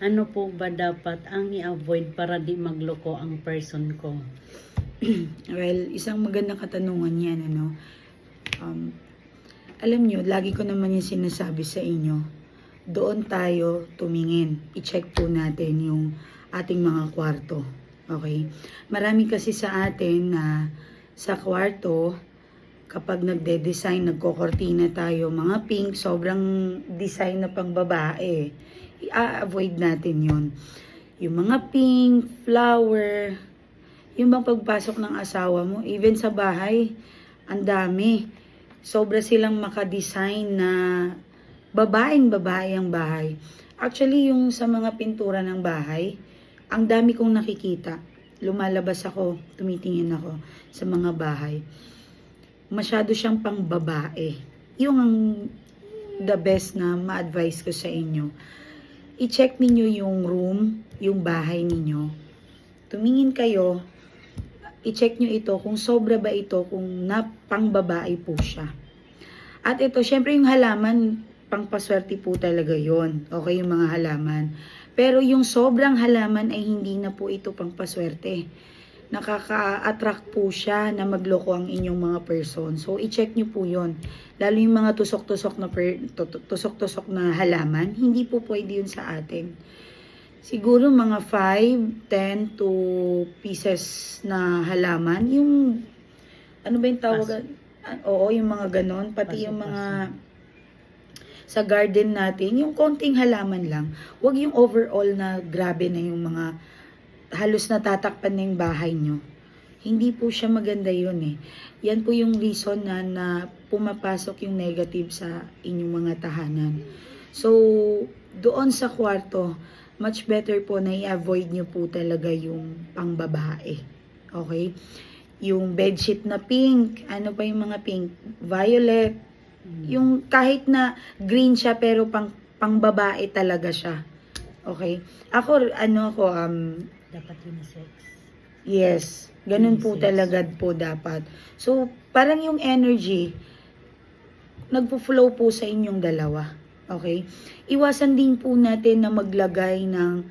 Ano po ba dapat ang i-avoid para di magloko ang person ko? Well, isang magandang katanungan yan, ano. Um, alam nyo, lagi ko naman yung sinasabi sa inyo, doon tayo tumingin. I-check po natin yung ating mga kwarto. Okay? Marami kasi sa atin na sa kwarto, kapag nagde-design, nagkokortina tayo, mga pink, sobrang design na pang babae. I-avoid natin yon Yung mga pink, flower, yung bang pagpasok ng asawa mo, even sa bahay, ang dami. Sobra silang makadesign na babaeng babae ang bahay. Actually, yung sa mga pintura ng bahay, ang dami kong nakikita. Lumalabas ako, tumitingin ako sa mga bahay. Masyado siyang pang babae. Yung ang the best na ma-advise ko sa inyo. I-check ninyo yung room, yung bahay ninyo. Tumingin kayo, i-check nyo ito kung sobra ba ito, kung napang babae po siya. At ito, syempre yung halaman, pangpaswerte po talaga yon Okay, yung mga halaman. Pero yung sobrang halaman ay hindi na po ito pangpaswerte. Nakaka-attract po siya na magloko ang inyong mga person. So, i-check nyo po yon Lalo yung mga tusok-tusok na, per, tu- tusok-tusok na halaman, hindi po pwede yun sa atin. Siguro mga 5, 10 to pieces na halaman. Yung, ano ba yung tawag? Ah, Oo, yung mga ganon. Pati yung mga sa garden natin, yung konting halaman lang. Huwag yung overall na grabe na yung mga halos natatakpan na yung bahay nyo. Hindi po siya maganda yun eh. Yan po yung reason na, na pumapasok yung negative sa inyong mga tahanan. So, doon sa kwarto, much better po na i-avoid nyo po talaga yung pangbabae. Okay? Yung bedsheet na pink, ano pa yung mga pink? Violet, yung kahit na green siya pero pang pangbabae talaga siya. Okay? Ako ano ako um Dapat unisex. yes, ganun po talaga po dapat. So parang yung energy nagpo-flow po sa inyong dalawa. Okay? Iwasan din po natin na maglagay ng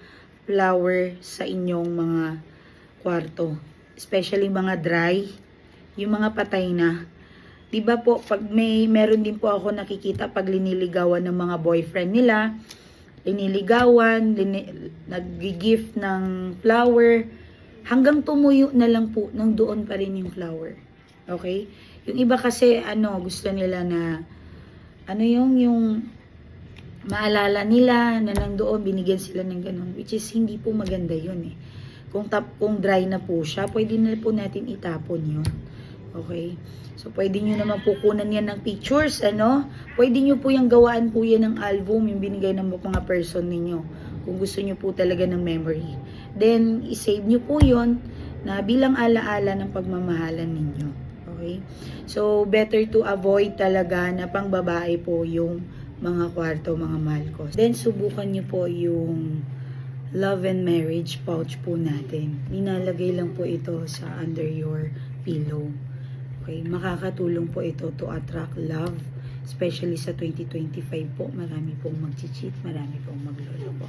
flower sa inyong mga kwarto. Especially mga dry, yung mga patay na. 'Di ba po, pag may meron din po ako nakikita pag liniligawan ng mga boyfriend nila, liniligawan, lini, nag-gift ng flower, hanggang tumuyo na lang po, nang doon pa rin yung flower. Okay? Yung iba kasi, ano, gusto nila na, ano yung, yung, maalala nila na nandoon, binigyan sila ng ganun, which is hindi po maganda yun eh. Kung, tap, kung dry na po siya, pwede na po natin itapon yun. Okay? So, pwede nyo naman po kunan yan ng pictures, ano? Pwede nyo po yung gawaan po yan ng album, yung binigay ng mga person ninyo. Kung gusto nyo po talaga ng memory. Then, isave nyo po yon na bilang alaala ng pagmamahalan ninyo. Okay? So, better to avoid talaga na pang babae po yung mga kwarto, mga mahal ko. Then, subukan nyo po yung love and marriage pouch po natin. Ninalagay lang po ito sa under your pillow. Okay, makakatulong po ito to attract love, especially sa 2025 po. Marami pong mag-cheat, marami pong magloloko.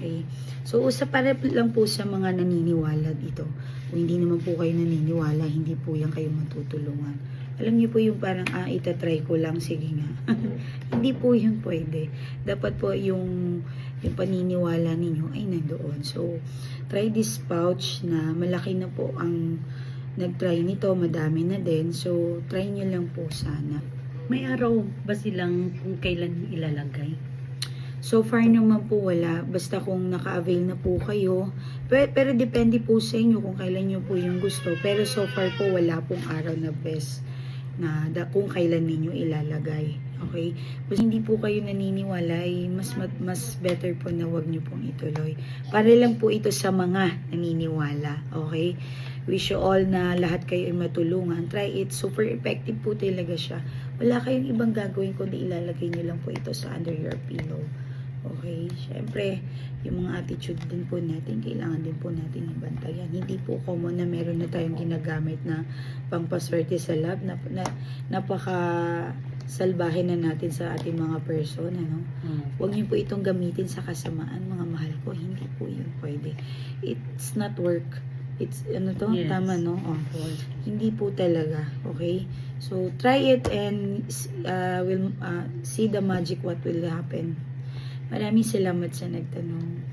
Okay, so para lang po sa mga naniniwala dito. Kung hindi naman po kayo naniniwala, hindi po yan kayo matutulungan. Alam niyo po yung parang, ah, itatry ko lang, sige nga. hindi po yun pwede. Dapat po yung, yung paniniwala ninyo ay nandoon. So, try this pouch na malaki na po ang nag-try nito, madami na din. So, try nyo lang po sana. May araw ba silang kung kailan ilalagay? So far naman po wala. Basta kung naka-avail na po kayo. Pero, pero depende po sa inyo kung kailan nyo po yung gusto. Pero so far po wala pong araw na best na da, kung kailan ninyo ilalagay. Okay? Kung hindi po kayo naniniwala, ay mas, ma- mas better po na wag nyo pong ituloy. Para lang po ito sa mga naniniwala. Okay? Wish you all na lahat kayo ay matulungan. Try it. Super effective po talaga siya. Wala kayong ibang gagawin kundi ilalagay nyo lang po ito sa under your pillow. Okay? Siyempre, yung mga attitude din po natin, kailangan din po natin ibantayan. Hindi po common na meron na tayong ginagamit na pangpaswerte sa love. Na, na, napaka salbahe na natin sa ating mga person, ano? Mm. Huwag niyo po itong gamitin sa kasamaan, mga mahal ko. Hindi po yun pwede. It's not work. It's, ano to? Yes. Tama, no? Oh. Hindi po talaga. Okay? So, try it and uh, will uh, see the magic what will happen. Maraming salamat sa nagtanong.